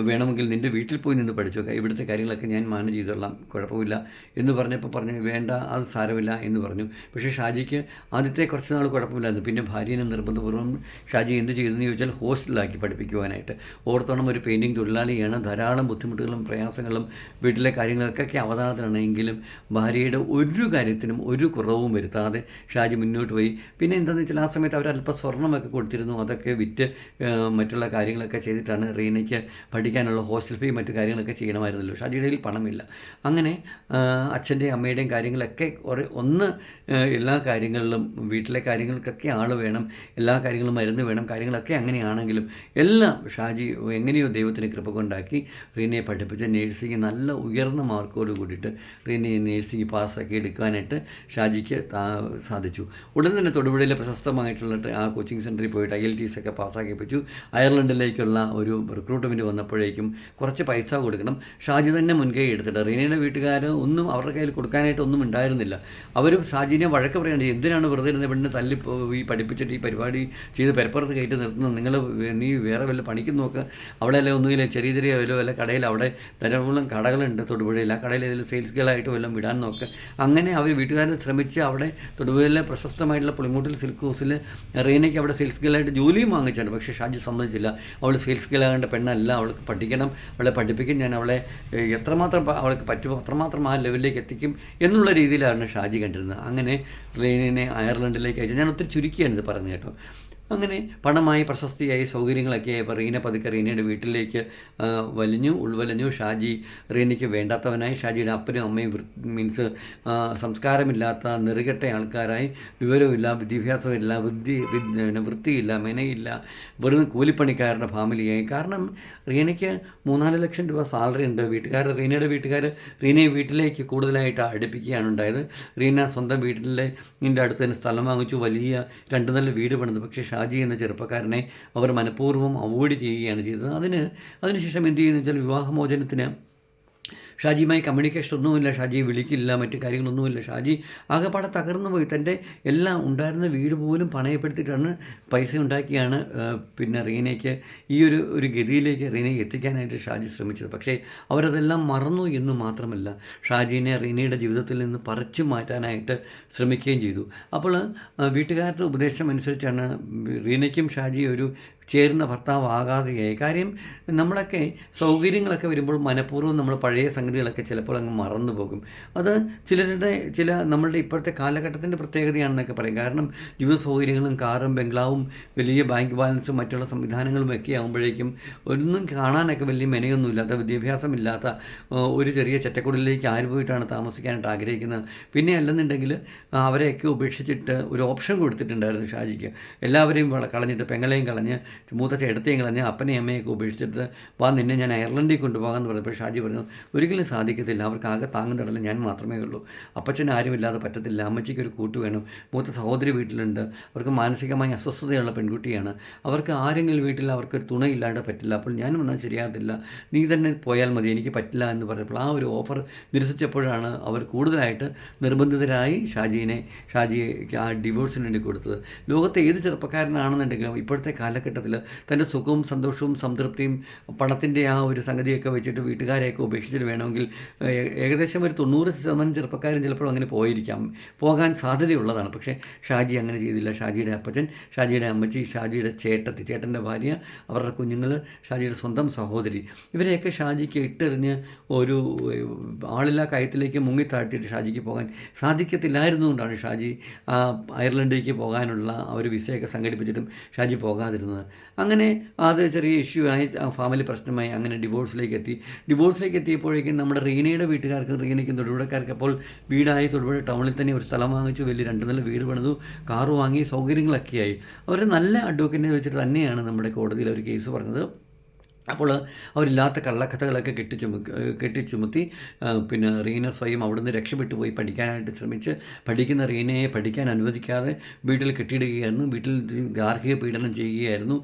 വേണമെങ്കിൽ നിന്റെ വീട്ടിൽ പോയി നിന്ന് പഠിച്ചോ. ഇവിടുത്തെ കാര്യങ്ങളൊക്കെ ഞാൻ മാനേജ് ചെയ്തോളാം. കുഴപ്പമില്ല എന്ന് പറഞ്ഞപ്പോൾ പറഞ്ഞു വേണ്ട അത് സാരമില്ല എന്ന് പറഞ്ഞു. പക്ഷേ ഷാജിക്ക് ആദ്യത്തെ കുറച്ച് നാൾ കുഴപ്പമില്ലായിരുന്നു. പിന്നെ ഭാര്യനെ നിർബന്ധപൂർവം ഷാജി എന്ത് ചെയ്തെന്ന് ചോദിച്ചാൽ ഹോസ്റ്റലിലാക്കി പഠിപ്പിക്കുവാനായിട്ട്. ഓർത്തോണം ഒരു പെയിന്റിങ് തൊഴിലാളിയാണ്. ധാരാളം ബുദ്ധിമുട്ടുകളും പ്രയാസങ്ങളും വീട്ടിലെ കാര്യങ്ങളൊക്കെ അവതാളത്തിലാണ് എങ്കിലും ഭാര്യയുടെ ഒരു കാര്യത്തിനും ഒരു കുറവും വരുത്താതെ ഷാജി മുന്നോട്ട് പോയി. പിന്നെ എന്താണെന്ന് വെച്ചാൽ ആ സമയത്ത് അവർ അല്പം സ്വർണമൊക്കെ കൊടുത്തിരുന്നു. അതൊക്കെ വിറ്റ് മറ്റുള്ള കാര്യങ്ങളൊക്കെ ചെയ്തിട്ടാണ് റീനയ്ക്ക് പഠിക്കാനുള്ള ഹോസ്റ്റൽ ഫീ മറ്റു കാര്യങ്ങളൊക്കെ ചെയ്യണമായിരുന്നല്ലോ. ഷാജിയുടെ കയ്യിൽ പണമില്ല. അങ്ങനെ അച്ഛന്റെയും അമ്മയുടെയും കാര്യങ്ങളൊക്കെ കുറേ ഒന്ന് എല്ലാ കാര്യങ്ങളിലും വീട്ടിലെ കാര്യങ്ങൾക്കൊക്കെ ആൾ വേണം എല്ലാ കാര്യങ്ങളും മരുന്ന് വേണം കാര്യങ്ങളൊക്കെ അങ്ങനെയാണെങ്കിലും എല്ലാം ഷാജി എങ്ങനെയോ ദൈവത്തിന് കൃപ കൊണ്ടാക്കി റീനയെ പഠിപ്പിച്ച നേഴ്സിംഗ് നല്ല ഉയർന്ന മാർക്കോട് കൂടിയിട്ട് റീനയെ നേഴ്സിംഗ് പാസ്സാക്കി എടുക്കാനായിട്ട് ഷാജിക്ക് സാധിച്ചു. ഉടൻ തന്നെ തൊടുപുഴയിലെ പ്രശസ്തമായിട്ടുള്ള ആ കോച്ചിങ് സെന്ററിൽ പോയിട്ട് ഐ എൽ ടി ഒക്കെ പാസ്സാക്കിപ്പിച്ചു അയർലൻഡിലേക്കുള്ള ഒരു റിക്രൂട്ട്മെന്റ് വന്നപ്പോഴേക്കും കുറച്ച് പൈസ കൊടുക്കണം. ഷാജി തന്നെ മുൻകൈ എടുത്തിട്ട് റീനയുടെ വീട്ടുകാർ ഒന്നും അവരുടെ കയ്യിൽ കൊടുക്കാനായിട്ട് ഒന്നും ഉണ്ടായിരുന്നില്ല. അവർ ഷാജിനെ വഴക്ക് പറയേണ്ടത് എന്തിനാണ് വെറുതെ ഇരുന്ന് പെണ്ണിനെ തല്ലി ഈ പഠിപ്പിച്ചിട്ട് ഈ പരിപാടി ചെയ്ത് പെരപ്പുറത്ത് കയറ്റി നിർത്തുന്നത്? നിങ്ങൾ നീ വേറെ വല്ല പണിക്ക് നോക്ക്. അവിടെ അല്ലെ ഒന്നുമില്ല ചെറിയ ചെറിയ വല്ല വല്ല കടയിൽ അവിടെ ധാരാളം കടകളുണ്ട് തൊടുപുഴയിൽ. ആ കടയിൽ ഏതെങ്കിലും സെയിൽസ് ഗേളായിട്ട് വല്ലതും വിടാൻ നോക്ക്. അങ്ങനെ അവർ വീട്ടുകാരെ ശ്രമിച്ച് അവിടെ തൊടുപുഴയിലെ പ്രശസ്തമായിട്ടുള്ള പുളിങ്ങോട്ടിൽ സിൽക്ക് ഹൗസിൽ റീനയ്ക്ക് അവിടെ സെയിൽസ് ഗേളായിട്ട് ജോലിയും വാങ്ങിച്ചാണ്. പക്ഷേ ഷാജി സമ്മതിച്ചില്ല. അവൾ സെയിൽസ് ഗേളാകേണ്ട പെണ്ണല്ല. അവൾക്ക് പഠിക്കണം. അവളെ പഠിപ്പിക്കും. ഞാൻ അവളെ എത്രമാത്രം അവൾക്ക് പറ്റുമോ അത്രമാത്രം ആ ലെവലിലേക്ക് എത്തിക്കും എന്നുള്ള രീതിയിലാണ് ഷാജി കണ്ടിരുന്നത്. അങ്ങനെ റീനിനെ അയർലൻഡിലേക്ക് അയച്ചു. ഞാൻ ഒത്തിരി ചുരുക്കിയാണ് ഇത് പറഞ്ഞത് കേട്ടോ. അങ്ങനെ പണമായി പ്രശസ്തിയായി സൗകര്യങ്ങളൊക്കെ ആയപ്പോൾ റീന പതുക്കെ റീനയുടെ വീട്ടിലേക്ക് വലിഞ്ഞു ഉൾവലിഞ്ഞു. ഷാജി റീനയ്ക്ക് വേണ്ടാത്തവനായി. ഷാജിയുടെ അപ്പനും അമ്മയും മീൻസ് സംസ്കാരമില്ലാത്ത നെറുകെട്ട ആൾക്കാരായി. വിവരമില്ല വിദ്യാഭ്യാസമില്ല വൃത്തി വൃത്തിയില്ല മെനയില്ല. വെറും കൂലിപ്പണിക്കാരുടെ ഫാമിലിയായി. കാരണം റീനയ്ക്ക് മൂന്നാൽ ലക്ഷം രൂപ സാലറി ഉണ്ട്. വീട്ടുകാർ റീനയുടെ വീട്ടുകാർ റീനയെ വീട്ടിലേക്ക് കൂടുതലായിട്ട് അടുപ്പിക്കുകയാണ് ഉണ്ടായത്. റീന സ്വന്തം വീട്ടിലെ അടുത്ത് തന്നെ സ്ഥലം വാങ്ങിച്ചു. വലിയ രണ്ട് നല്ല വീട് പണിത്. പക്ഷേ ഷാജി എന്ന ചെറുപ്പക്കാരനെ അവർ മനഃപൂർവം അവോയ്ഡ് ചെയ്യുകയാണ് ചെയ്തത്. അതിന് അതിനുശേഷം എന്ത് ചെയ്യുന്നു വെച്ചാൽ വിവാഹമോചനത്തിന് ഷാജിയുമായി കമ്മ്യൂണിക്കേഷൻ ഒന്നുമില്ല ഷാജിയെ വിളിക്കില്ല മറ്റു കാര്യങ്ങളൊന്നുമില്ല. ഷാജി ആകെപ്പാടെ തകർന്നു പോയി. തന്റെ എല്ലാം ഉണ്ടായിരുന്ന വീട് പോലും പണയപ്പെടുത്തിയിട്ടാണ് പൈസ ഉണ്ടാക്കിയാണ് പിന്നെ റീനയ്ക്ക് ഈ ഒരു ഒരു ഗതിയിലേക്ക് റീനയെ എത്തിക്കാനായിട്ട് ഷാജി ശ്രമിച്ചത്. പക്ഷേ അവരതെല്ലാം മറന്നു എന്ന് മാത്രമല്ല ഷാജീനെ റീനയുടെ ജീവിതത്തിൽ നിന്ന് പറിച്ചു മാറ്റാനായിട്ട് ശ്രമിക്കുകയും ചെയ്തു. അപ്പോൾ വീട്ടുകാരുടെ ഉപദേശം അനുസരിച്ചാണ് റീനയ്ക്കും ഷാജി ഒരു ചേരുന്ന ഭർത്താവാകാതെയായി. കാര്യം നമ്മളൊക്കെ സൗകര്യങ്ങളൊക്കെ വരുമ്പോൾ മനഃപൂർവം നമ്മൾ പഴയ സംഗതികളൊക്കെ ചിലപ്പോൾ അങ്ങ് മറന്നു പോകും അത് ചിലരുടെ ചില നമ്മളുടെ ഇപ്പോഴത്തെ കാലഘട്ടത്തിന്റെ പ്രത്യേകതയാണെന്നൊക്കെ പറയും. കാരണം ജീവിത സൗകര്യങ്ങളും കാറും ബംഗ്ലാവും വലിയ ബാങ്ക് ബാലൻസും മറ്റുള്ള സംവിധാനങ്ങളും ഒക്കെ ആകുമ്പോഴേക്കും ഒന്നും കാണാനൊക്കെ വലിയ മെനയൊന്നുമില്ലാത്ത വിദ്യാഭ്യാസമില്ലാത്ത ഒരു ചെറിയ ചെറ്റക്കുടലിലേക്ക് ആര് പോയിട്ടാണ് താമസിക്കാനായിട്ട് ആഗ്രഹിക്കുന്നത്? പിന്നെ അല്ലെന്നുണ്ടെങ്കിൽ അവരെയൊക്കെ ഉപേക്ഷിച്ചിട്ട് ഒരു ഓപ്ഷൻ കൊടുത്തിട്ടുണ്ടായിരുന്നു ഷാജിക്ക്. എല്ലാവരെയും കളഞ്ഞിട്ട് പെങ്ങളെയും കളഞ്ഞ് മൂത്ത ചേട്ടത്തെയും കളഞ്ഞ് അപ്പനെയും അമ്മയൊക്കെ ഉപേക്ഷിച്ചിട്ട് വാ നിന്നെ ഞാൻ അയർലൻഡിൽ കൊണ്ടുപോകാമെന്ന് പറഞ്ഞപ്പോൾ ഷാജി പറഞ്ഞു ഒരിക്കലും സാധിക്കത്തില്ല. അവർക്ക് ആകെ താങ്ങും തടലും ഞാൻ മാത്രമേ ഉള്ളൂ. അപ്പച്ചൻ ആരുമില്ലാതെ പറ്റത്തില്ല. അമ്മച്ചിക്ക് ഒരു കൂട്ട് വേണം. മൂത്ത സഹോദരി വീട്ടിലുണ്ട്. അവർക്ക് മാനസികമായി അസ്വസ്ഥതയുള്ള പെൺകുട്ടിയാണ്. അവർക്ക് ആരെങ്കിലും വീട്ടിൽ അവർക്കൊരു തുണയില്ലാണ്ട് പറ്റില്ല. അപ്പോൾ ഞാൻ വന്നാൽ ശരിയാകത്തില്ല. നീ തന്നെ പോയാൽ മതി. എനിക്ക് പറ്റില്ല എന്ന് പറഞ്ഞപ്പോൾ ആ ഒരു ഓഫർ നിരസിച്ചപ്പോഴാണ് അവർ കൂടുതലായിട്ട് നിർബന്ധിതരായി ഷാജീനെ ഷാജിയെ ആ ഡിവോഴ്സിന് വേണ്ടി കൊടുത്തത്. ലോകത്തെ ഏത് ചെറുപ്പക്കാരനാണെന്നുണ്ടെങ്കിലും ഇപ്പോഴത്തെ കാലഘട്ടത്തിൽ തന്റെ സുഖവും സന്തോഷവും സംതൃപ്തിയും പണത്തിന്റെ ആ ഒരു സംഗതിയൊക്കെ വെച്ചിട്ട് വീട്ടുകാരെയൊക്കെ ഉപേക്ഷിച്ചിട്ട് വേണമെങ്കിൽ ഏകദേശം ഒരു തൊണ്ണൂറ് ശതമാനം ചെറുപ്പക്കാരും ചിലപ്പോൾ അങ്ങനെ പോയിരിക്കാം. പോകാൻ സാധ്യതയുള്ളതാണ്. പക്ഷേ ഷാജി അങ്ങനെ ചെയ്തില്ല. ഷാജിയുടെ അപ്പച്ചൻ ഷാജിയുടെ അമ്മച്ചി ഷാജിയുടെ ചേട്ടത്തി ചേട്ടന്റെ ഭാര്യ അവരുടെ കുഞ്ഞുങ്ങൾ ഷാജിയുടെ സ്വന്തം സഹോദരി. ഇവരെയൊക്കെ ഷാജിക്ക് ഇട്ടെറിഞ്ഞ് ഒരു ആളില്ലാ കയത്തിലേക്ക് മുങ്ങിത്താഴ്ത്തിയിട്ട് ഷാജിക്ക് പോകാൻ സാധിക്കത്തില്ലായിരുന്നു കൊണ്ടാണ് ഷാജി അയർലൻഡിലേക്ക് പോകാനുള്ള ആ ഒരു വിസയൊക്കെ സംഘടിപ്പിച്ചിട്ടും ഷാജി പോകാതിരുന്നത്. അങ്ങനെ അത് ചെറിയ ഇഷ്യൂ ആയി ഫാമിലി പ്രശ്നമായി അങ്ങനെ ഡിവോഴ്സിലേക്ക് എത്തി. ഡിവോഴ്സിലേക്ക് എത്തിയപ്പോഴേക്കും നമ്മുടെ റീനയുടെ വീട്ടുകാർക്കും റീനയ്ക്കും തൊടുപുഴക്കാർക്ക് അപ്പോൾ വീടായി തൊടുപുഴ ടൗണിൽ തന്നെ ഒരു സ്ഥലം വാങ്ങിച്ചു. വലിയ രണ്ട് നില വീട് പണിതു. കാറ് വാങ്ങി സൗകര്യങ്ങളൊക്കെയായി. അവർ നല്ല അഡ്വക്കറ്റിനെ വെച്ചിട്ട് തന്നെയാണ് നമ്മുടെ കോടതിയിൽ ഒരു കേസ് പറഞ്ഞത്. അപ്പോൾ അവരില്ലാത്ത കള്ളക്കഥകളൊക്കെ കെട്ടിച്ചുമ കെട്ടി ചുമത്തി പിന്നെ റീന സ്വയം അവിടുന്ന് രക്ഷപ്പെട്ടു പോയി പഠിക്കാനായിട്ട് ശ്രമിച്ച് പഠിക്കുന്ന റീനയെ പഠിക്കാൻ അനുവദിക്കാതെ വീട്ടിൽ കെട്ടിയിടുകയായിരുന്നു. വീട്ടിൽ ഗാർഹിക പീഡനം ചെയ്യുകയായിരുന്നു.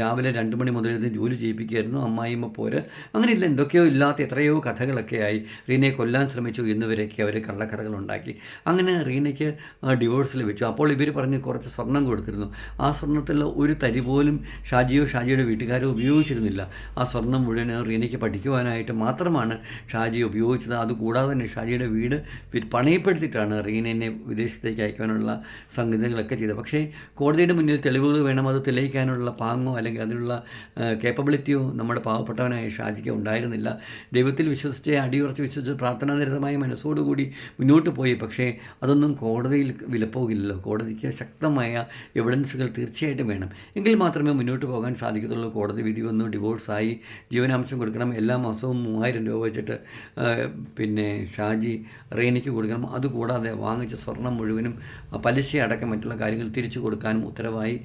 രാവിലെ രണ്ട് മണി മുതൽ ഇരുന്ന് ജോലി ചെയ്യിപ്പിക്കുകയായിരുന്നു. അമ്മായിമ്മ പോര്. അങ്ങനെയില്ല എന്തൊക്കെയോ ഇല്ലാത്ത എത്രയോ കഥകളൊക്കെ ആയി. റീനയെ കൊല്ലാൻ ശ്രമിച്ചു എന്നിവരൊക്കെ അവർ കള്ളക്കഥകൾ ഉണ്ടാക്കി. അങ്ങനെ റീനയ്ക്ക് ഡിവോഴ്സ് ലഭിച്ചു അപ്പോൾ ഇവർ പറഞ്ഞ് കുറച്ച് സ്വർണം കൊടുത്തിരുന്നു. ആ സ്വർണത്തിൽ ഒരു തരി പോലും ഷാജിയോ ഷാജിയുടെ വീട്ടുകാരോ ഉപയോഗിച്ചിരുന്നില്ല. ആ സ്വർണം മുഴുവൻ റീനയ്ക്ക് പഠിക്കുവാനായിട്ട് മാത്രമാണ് ഷാജി ഉപയോഗിച്ചത്. അതുകൂടാതെ തന്നെ ഷാജിയുടെ വീട് പണയപ്പെടുത്തിയിട്ടാണ് റീനയെ വിദേശത്തേക്ക് അയക്കാനുള്ള സംഗതികളൊക്കെ ചെയ്തത്. പക്ഷേ കോടതിയുടെ മുന്നിൽ തെളിവുകൾ വേണം അത് തെളിയിക്കാനുള്ള പാങ്ങോ അല്ലെങ്കിൽ അതിനുള്ള കേപ്പബിലിറ്റിയോ നമ്മുടെ പാവപ്പെട്ടവനായ ഷാജിക്ക് ഉണ്ടായിരുന്നില്ല. ദൈവത്തിൽ വിശ്വസിച്ച് അടിയുറച്ച് വിശ്വസിച്ച് പ്രാർത്ഥനാനിരതമായ മനസ്സോടുകൂടി മുന്നോട്ട് പോയി. പക്ഷേ അതൊന്നും കോടതിയിൽ വിലപ്പോകില്ലല്ലോ. കോടതിക്ക് ശക്തമായ എവിഡൻസുകൾ തീർച്ചയായിട്ടും വേണം. എങ്കിൽ മാത്രമേ മുന്നോട്ട് പോകാൻ സാധിക്കത്തുള്ളൂ. കോടതി വിധി വന്നു ഡിവോഴ്സായി ജീവനാംശം കൊടുക്കണം. എല്ലാ മാസവും മൂവായിരം രൂപ വെച്ചിട്ട് പിന്നെ ഷാജി റേനിക്ക് കൊടുക്കണം. അതുകൂടാതെ വാങ്ങിച്ച സ്വർണം മുഴുവനും പലിശ അടക്കം മറ്റുള്ള കാര്യങ്ങൾ തിരിച്ചു കൊടുക്കാനും ഉത്തരവായി.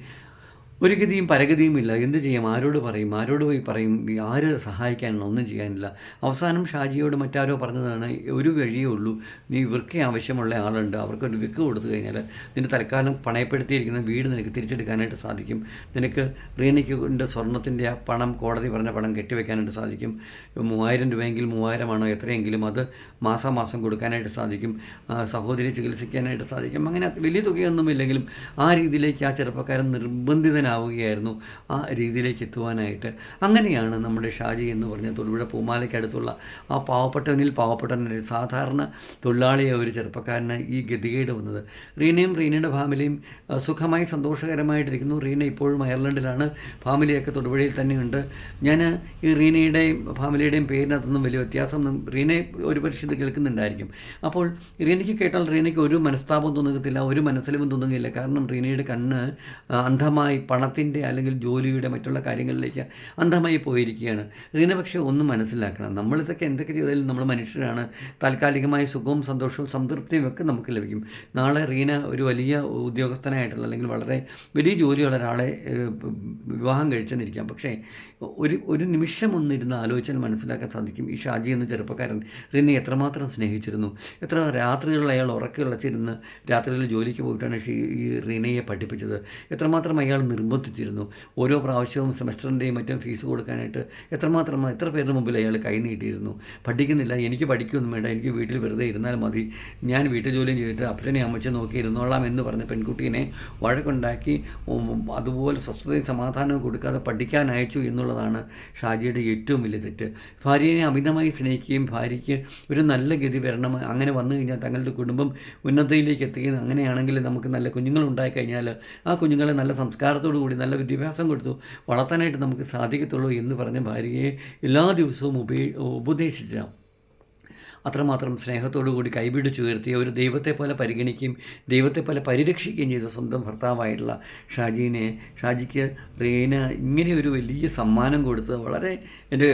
ഒരു ഗതിയും പരഗതിയും ഇല്ല. എന്ത് ചെയ്യും? ആരോട് പറയും? ആരോട് പോയി പറയും? ആര് സഹായിക്കാനുള്ള? ഒന്നും ചെയ്യാനില്ല. അവസാനം ഷാജിയോട് മറ്റാരോ പറഞ്ഞതാണ് ഒരു വഴിയേ ഉള്ളൂ. നീ ഇവർക്ക് ആവശ്യമുള്ള ആളുണ്ട്. അവർക്കൊരു വിക്ക് കൊടുത്തു കഴിഞ്ഞാൽ നിന്റെ തൽക്കാലം പണയപ്പെടുത്തിയിരിക്കുന്ന വീട് നിനക്ക് തിരിച്ചെടുക്കാനായിട്ട് സാധിക്കും. നിനക്ക് റീനയ്ക്ക് സ്വർണത്തിന്റെ ആ പണം കോടതി പറഞ്ഞ പണം കെട്ടിവെക്കാനായിട്ട് സാധിക്കും. മൂവായിരം രൂപയെങ്കിൽ മൂവായിരമാണോ എത്രയെങ്കിലും അത് മാസാമാസം കൊടുക്കാനായിട്ട് സാധിക്കും. സഹോദരി ചികിത്സിക്കാനായിട്ട് സാധിക്കും. അങ്ങനെ വലിയ തുകയൊന്നുമില്ലെങ്കിലും ആ രീതിയിലേക്ക് ആ ചെറുപ്പക്കാരൻ നിർബന്ധിതനാവുകയായിരുന്നു ആ രീതിയിലേക്ക് എത്തുവാനായിട്ട്. അങ്ങനെയാണ് നമ്മുടെ ഷാജി എന്ന് പറഞ്ഞ തൊടുപുഴ പൂമാലയ്ക്കടുത്തുള്ള ആ പാവപ്പെട്ടവനിൽ പാവപ്പെട്ടവനൊരു സാധാരണ തൊഴിലാളിയെ ഒരു ചെറുപ്പക്കാരന് ഈ ഗതികേട് വന്നത്. റീനയും റീനയുടെ ഫാമിലിയും സുഖമായി സന്തോഷകരമായിട്ടിരിക്കുന്നു. റീന ഇപ്പോഴും അയർലൻഡിലാണ്. ഫാമിലിയൊക്കെ തൊടുപുഴയിൽ തന്നെയുണ്ട്. ഞാൻ ഈ റീനയുടെയും ഫാമിലിയുടെയും പേരിനകത്തൊന്നും വലിയ വ്യത്യാസം റീനെ ഒരു ഇത് കേൾക്കുന്നുണ്ടായിരിക്കും. അപ്പോൾ റീനയ്ക്ക് കേട്ടാൽ റീനയ്ക്ക് ഒരു മനസ്താപം തോന്നുകത്തില്ല ഒരു മനസ്സിലും തോന്നുകയില്ല. കാരണം റീനയുടെ കണ്ണ് അന്ധമായി അന്ധമായി പണത്തിന്റെ അല്ലെങ്കിൽ ജോലിയുടെ മറ്റുള്ള കാര്യങ്ങളിലേക്ക് അന്ധമായി പോയിരിക്കുകയാണ്. ഇതിനെ പക്ഷേ ഒന്നും മനസ്സിലാക്കണം. നമ്മളിതൊക്കെ എന്തൊക്കെ ചെയ്താലും നമ്മൾ മനുഷ്യരാണ്. താൽക്കാലികമായ സുഖവും സന്തോഷവും സംതൃപ്തിയും ഒക്കെ നമുക്ക് ലഭിക്കും. നാളെ റീന ഒരു വലിയ ഉദ്യോഗസ്ഥനായിട്ടുള്ള അല്ലെങ്കിൽ വളരെ വലിയ ജോലിയുള്ള ഒരാളെ വിവാഹം കഴിച്ചെന്നിരിക്കാം. പക്ഷേ ഒരു ഒരു നിമിഷം ഒന്നിരുന്ന് ആലോചിച്ചാൽ മനസ്സിലാക്കാൻ സാധിക്കും. ഈ ഷാജി എന്ന ചെറുപ്പക്കാരൻ റീനെ എത്രമാത്രം സ്നേഹിച്ചിരുന്നു. എത്ര രാത്രികളിൽ അയാൾ ഉറക്കിളച്ചിരുന്ന് രാത്രികളിൽ ജോലിക്ക് പോയിട്ടാണ് ഈ റീനയെ പഠിപ്പിച്ചത്. എത്രമാത്രം അയാൾ നിർബന്ധിച്ചിരുന്നു. ഓരോ പ്രാവശ്യവും സെമസ്റ്ററിന്റെയും മറ്റും ഫീസ് കൊടുക്കാനായിട്ട് എത്രമാത്രം എത്ര പേരുടെ മുമ്പിൽ അയാൾ കൈ നീട്ടിയിരുന്നു? പഠിക്കുന്നില്ല എനിക്ക് പഠിക്കുകയൊന്നും വേണ്ട എനിക്ക് വീട്ടിൽ വെറുതെ ഇരുന്നാൽ മതി. ഞാൻ വീട്ടു ജോലിയും ചെയ്തിട്ട് അപ്പച്ചനെ അമ്മച്ചനെ നോക്കി ഇരുന്നോളാം എന്ന് പറഞ്ഞ പെൺകുട്ടീനെ വഴക്കുണ്ടാക്കി അതുപോലെ സ്വസ്ഥതയും സമാധാനവും കൊടുക്കാതെ പഠിക്കാൻ അയച്ചു എന്നുള്ളതാണ് ഷാജിയുടെ ഏറ്റവും വലിയ തെറ്റ്. ഭാര്യയെ അമിതമായി സ്നേഹിക്കുകയും ഭാര്യയ്ക്ക് ഒരു നല്ല ഗതി വരണം അങ്ങനെ വന്നു കഴിഞ്ഞാൽ തങ്ങളുടെ കുടുംബം ഉന്നതയിലേക്ക് എത്തുകയും അങ്ങനെയാണെങ്കിൽ നമുക്ക് നല്ല കുഞ്ഞുങ്ങൾ ഉണ്ടായി കഴിഞ്ഞാൽ ആ കുഞ്ഞുങ്ങളെ നല്ല സംസ്കാരത്തോടു കൂടി നല്ല വിദ്യാഭ്യാസം കൊടുത്തു വളർത്താനായിട്ട് നമുക്ക് സാധിക്കത്തുള്ളൂ എന്ന് പറഞ്ഞ ഭാര്യയെ എല്ലാ ദിവസവും ഉപേ ഉപദേശിച്ച അത്രമാത്രം സ്നേഹത്തോടു കൂടി കൈപിടിച്ചുയർത്തിയ ഒരു ദൈവത്തെ പോലെ പരിഗണിക്കുകയും ദൈവത്തെ പോലെ പരിരക്ഷിക്കുകയും ചെയ്ത സ്വന്തം ഭർത്താവായിട്ടുള്ള ഷാജീനെ ഷാജിക്ക് റീന ഇങ്ങനെ ഒരു വലിയ സമ്മാനം കൊടുത്തത് വളരെ എന്റെ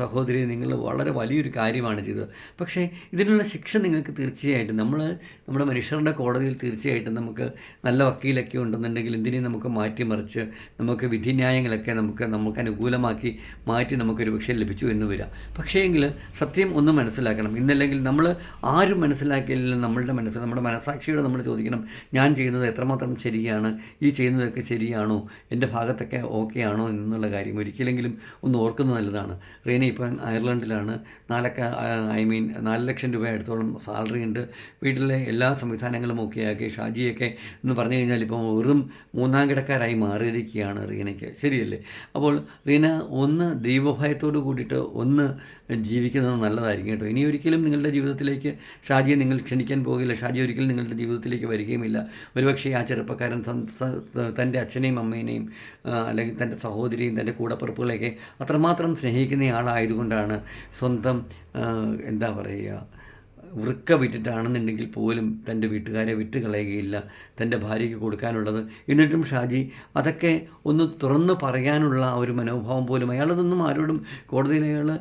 സഹോദരി നിങ്ങൾ വളരെ വലിയൊരു കാര്യമാണ് ചെയ്തത്. പക്ഷേ ഇതിനുള്ള ശിക്ഷ നിങ്ങൾക്ക് തീർച്ചയായിട്ടും നമ്മൾ നമ്മുടെ മനുഷ്യരുടെ കോടതിയിൽ തീർച്ചയായിട്ടും നമുക്ക് നല്ല വക്കീലൊക്കെ ഉണ്ടെന്നുണ്ടെങ്കിൽ എന്തിനേയും നമുക്ക് മാറ്റിമറിച്ച് നമുക്ക് വിധിന്യായങ്ങളൊക്കെ നമുക്ക് നമുക്ക് അനുകൂലമാക്കി മാറ്റി നമുക്കൊരു പക്ഷേ ലഭിച്ചു എന്ന് വരാം. പക്ഷേ എങ്കിൽ സത്യം ഒന്ന് മനസ്സിലാക്കണം. ഇന്നല്ലെങ്കിൽ നമ്മൾ ആരും മനസ്സിലാക്കിയില്ല നമ്മളുടെ മനസ്സ്. നമ്മുടെ മനസാക്ഷിയോട് നമ്മൾ ചോദിക്കണം ഞാൻ ചെയ്യുന്നത് എത്രമാത്രം ശരിയാണ്? ഈ ചെയ്യുന്നതൊക്കെ ശരിയാണോ? എന്റെ ഭാഗത്തൊക്കെ ഓക്കെ ആണോ എന്നുള്ള കാര്യം ഒരിക്കലെങ്കിലും ഒന്ന് ഓർക്കുന്നത് നല്ലതാണ്. റീന ഇപ്പം അയർലൻഡിലാണ്. നാലക്ക ഐ മീൻ നാല് ലക്ഷം രൂപ അടുത്തോളം സാലറി ഉണ്ട്. വീട്ടിലെ എല്ലാ സംവിധാനങ്ങളും ഒക്കെ ആക്കി ഷാജിയൊക്കെ എന്ന് പറഞ്ഞു കഴിഞ്ഞാൽ ഇപ്പം വെറും മൂന്നാം കിടക്കാരായി മാറിയിരിക്കുകയാണ് റീനയ്ക്ക്. ശരിയല്ലേ? അപ്പോൾ റീന ഒന്ന് ദൈവഭയത്തോട് കൂടിയിട്ട് ഒന്ന് ജീവിക്കുന്നത് നല്ലതായിരിക്കും കേട്ടോ. ഇനി ഒരിക്കലും നിങ്ങളുടെ ജീവിതത്തിലേക്ക് ഷാജിയെ നിങ്ങൾ ക്ഷണിക്കാൻ പോകില്ല. ഷാജി ഒരിക്കലും നിങ്ങളുടെ ജീവിതത്തിലേക്ക് വരികയുമില്ല. ഒരുപക്ഷെ ആ ചെറുപ്പക്കാരൻ തന്റെ അച്ഛനെയും അമ്മേനെയും അല്ലെങ്കിൽ തന്റെ സഹോദരിയും തന്റെ കൂടപ്പിറപ്പുകളെയൊക്കെ അത്രമാത്രം സ്നേഹിക്കുന്ന ആളായതുകൊണ്ടാണ് സ്വന്തം എന്താ പറയുക വൃക്ക വിറ്റിട്ടാണെന്നുണ്ടെങ്കിൽ പോലും തന്റെ വീട്ടുകാരെ വിറ്റ് കളയുകയില്ല തന്റെ ഭാര്യയ്ക്ക് കൊടുക്കാനുള്ളത്. എന്നിട്ടും ഷാജി അതൊക്കെ ഒന്ന് തുറന്ന് പറയാനുള്ള ഒരു മനോഭാവം പോലും അയാളതൊന്നും ആരോടും കോടതിയിൽ അയാൾ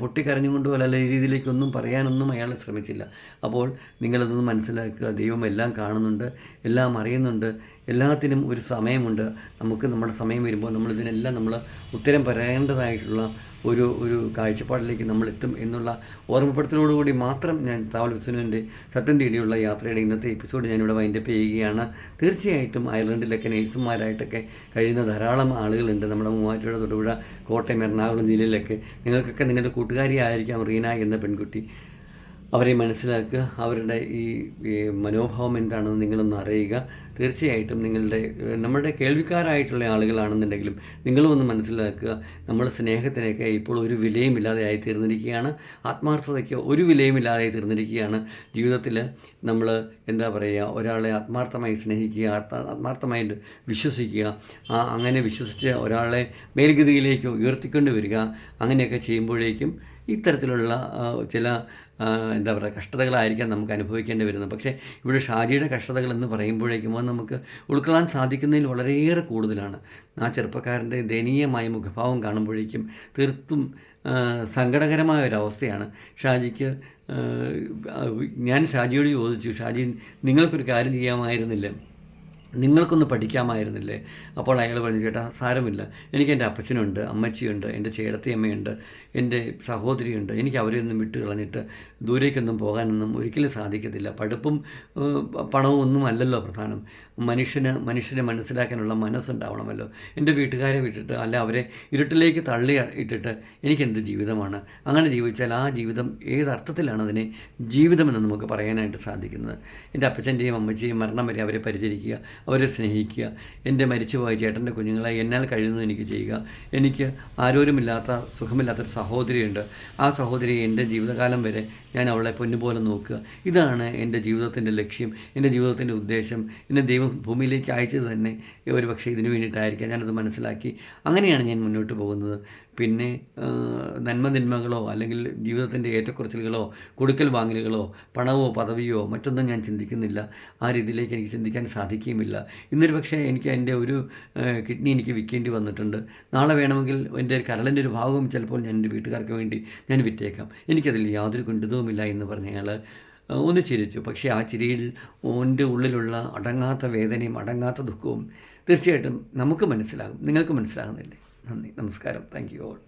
പൊട്ടിക്കരഞ്ഞുകൊണ്ടോ അല്ല രീതിയിലേക്കൊന്നും പറയാനൊന്നും അയാൾ ശ്രമിച്ചില്ല. അപ്പോൾ നിങ്ങളതൊന്ന് മനസ്സിലാക്കുക. ദൈവം എല്ലാം കാണുന്നുണ്ട് എല്ലാം അറിയുന്നുണ്ട് എല്ലാത്തിനും ഒരു സമയമുണ്ട്. നമുക്ക് നമ്മുടെ സമയം വരുമ്പോൾ നമ്മളിതിനെല്ലാം നമ്മൾ ഉത്തരം പറയേണ്ടതായിട്ടുള്ള ഒരു ഒരു കാഴ്ചപ്പാടിലേക്ക് നമ്മൾ എത്തും എന്നുള്ള ഓർമ്മപ്പെടുത്തലോടുകൂടി മാത്രം ഞാൻ ട്രാവൽ വിസുനന്റെ സത്യം തേടിയുള്ള യാത്രയുടെ ഇന്നത്തെ എപ്പിസോഡ് ഞാനിവിടെ വൈൻഡപ്പ് ചെയ്യുകയാണ്. തീർച്ചയായിട്ടും അയർലൻഡിലൊക്കെ നേഴ്സുമാരായിട്ടൊക്കെ കഴിയുന്ന ധാരാളം ആളുകളുണ്ട്. നമ്മുടെ മൂവാറ്റുപുഴ തൊടുപുഴ കോട്ടയം എറണാകുളം ജില്ലയിലൊക്കെ. നിങ്ങൾക്കൊക്കെ നിങ്ങളുടെ കൂട്ടുകാരി ആയിരിക്കാം റീന എന്ന പെൺകുട്ടി. അവരെ മനസ്സിലാക്കുക. അവരുടെ ഈ മനോഭാവം എന്താണെന്ന് നിങ്ങളൊന്ന് അറിയുക. തീർച്ചയായിട്ടും നിങ്ങളുടെ നമ്മുടെ കേൾവിക്കാരായിട്ടുള്ള ആളുകളാണെന്നുണ്ടെങ്കിലും നിങ്ങളും ഒന്ന് മനസ്സിലാക്കുക. നമ്മുടെ സ്നേഹത്തിനൊക്കെ ഇപ്പോൾ ഒരു വിലയുമില്ലാതെ ആയി തീർന്നിരിക്കുകയാണ് ആത്മാർത്ഥതയ്ക്ക് ഒരു വിലയുമില്ലാതെ തീർന്നിരിക്കുകയാണ് ജീവിതത്തിൽ നമ്മൾ എന്താ പറയുക ഒരാളെ ആത്മാർത്ഥമായി സ്നേഹിക്കുക ആത്മാ- ആത്മാർത്ഥമായിട്ട് വിശ്വസിക്കുക അങ്ങനെ വിശ്വസിച്ച് ഒരാളെ മേൽഗതിയിലേക്ക് ഉയർത്തിക്കൊണ്ട് വരിക അങ്ങനെയൊക്കെ ചെയ്യുമ്പോഴേക്കും ഇത്തരത്തിലുള്ള ചില എന്താ പറയുക കഷ്ടതകളായിരിക്കാം നമുക്ക് അനുഭവിക്കേണ്ടി വരുന്നത്. പക്ഷേ ഇവിടെ ഷാജിയുടെ കഷ്ടതകൾ എന്ന് പറയുമ്പോഴേക്കും അത് നമുക്ക് ഉൾക്കൊള്ളാൻ സാധിക്കുന്നതിൽ വളരെയേറെ കൂടുതലാണ്. ആ ചെറുപ്പക്കാരന്റെ ദയനീയമായ മുഖഭാവം കാണുമ്പോഴേക്കും തീർത്തും സങ്കടകരമായ ഒരവസ്ഥയാണ് ഷാജിക്ക്. ഞാൻ ഷാജിയോട് ചോദിച്ചു ഷാജി നിങ്ങൾക്കൊരു കാര്യം ചെയ്യാമായിരുന്നില്ലേ? നിങ്ങൾക്കൊന്ന് പഠിക്കാമായിരുന്നില്ലേ? അപ്പോൾ അയാൾ പറഞ്ഞു ചേട്ടാ സാരമില്ല. എനിക്ക് എന്റെ അപ്പച്ചനുണ്ട് അമ്മച്ചിയുണ്ട് എന്റെ ചേടത്തിയമ്മയുണ്ട് എന്റെ സഹോദരിയുണ്ട്. എനിക്ക് അവരെ ഒന്നും വിട്ട് കളഞ്ഞിട്ട് ദൂരേക്കൊന്നും പോകാനൊന്നും ഒരിക്കലും സാധിക്കത്തില്ല. പഠിപ്പും പണവും ഒന്നും അല്ലല്ലോ പ്രധാനം. മനുഷ്യന് മനുഷ്യനെ മനസ്സിലാക്കാനുള്ള മനസ്സുണ്ടാവണമല്ലോ. എന്റെ വീട്ടുകാരെ വിട്ടിട്ട് അല്ല അവരെ ഇരുട്ടിലേക്ക് തള്ളി ഇട്ടിട്ട് എനിക്കെന്ത് ജീവിതമാണ്? അങ്ങനെ ജീവിച്ചാൽ ആ ജീവിതം ഏതർത്ഥത്തിലാണ് അതിനെ ജീവിതമെന്ന് നമുക്ക് പറയാനായിട്ട് സാധിക്കുന്നത്. എന്റെ അപ്പച്ചന്റെയും അമ്മച്ചിയും മരണം വരെ അവരെ പരിചരിക്കുക അവരെ സ്നേഹിക്കുക. എന്റെ മരിച്ചുപോയ ചേട്ടന്റെ കുഞ്ഞുങ്ങളെ എന്നാൽ കഴിയുന്നത് എനിക്ക് ചെയ്യുക. എനിക്ക് ആരോരുമില്ലാത്ത സുഖമില്ലാത്തൊരു സഹോദരിയുണ്ട്. ആ സഹോദരി എന്റെ ജീവിതകാലം വരെ ഞാൻ അവളെ പൊന്നുപോലെ നോക്കുക. ഇതാണ് എന്റെ ജീവിതത്തിന്റെ ലക്ഷ്യം എന്റെ ജീവിതത്തിന്റെ ഉദ്ദേശം. എന്നെ ദൈവം ഭൂമിയിലേക്ക് അയച്ചത് തന്നെ ഒരു പക്ഷേ ഇതിനു വേണ്ടിയിട്ടായിരിക്കാം. ഞാനത് മനസ്സിലാക്കി. അങ്ങനെയാണ് ഞാൻ മുന്നോട്ട് പോകുന്നത്. പിന്നെ നന്മതിന്മകളോ അല്ലെങ്കിൽ ജീവിതത്തിന്റെ ഏറ്റക്കുറച്ചിലുകളോ കൊടുക്കൽ വാങ്ങലുകളോ പണമോ പദവിയോ മറ്റൊന്നും ഞാൻ ചിന്തിക്കുന്നില്ല. ആ രീതിയിലേക്ക് എനിക്ക് ചിന്തിക്കാൻ സാധിക്കുകയുമില്ല. ഇന്നൊരു പക്ഷേ എനിക്ക് എന്റെ ഒരു കിഡ്നി എനിക്ക് വിൽക്കേണ്ടി വന്നിട്ടുണ്ട്. നാളെ വേണമെങ്കിൽ എന്റെ കരളിന്റെ ഒരു ഭാഗവും ചിലപ്പോൾ ഞാൻ എന്റെ വീട്ടുകാർക്ക് വേണ്ടി ഞാൻ വിറ്റേക്കാം. എനിക്കതിൽ യാതൊരു കുണ്ടിതവുമില്ല എന്ന് പറഞ്ഞ അയാൾ ഒന്ന് ചിരിച്ചു പക്ഷേ ആ ചിരിയിൽ ഓന്റെ ഉള്ളിലുള്ള അടങ്ങാത്ത വേദനയും അടങ്ങാത്ത ദുഃഖവും തീർച്ചയായിട്ടും നമുക്ക് മനസ്സിലാകും. നിങ്ങൾക്ക് മനസ്സിലാകുന്നില്ലേ? നന്ദി. നമസ്കാരം. Thank you all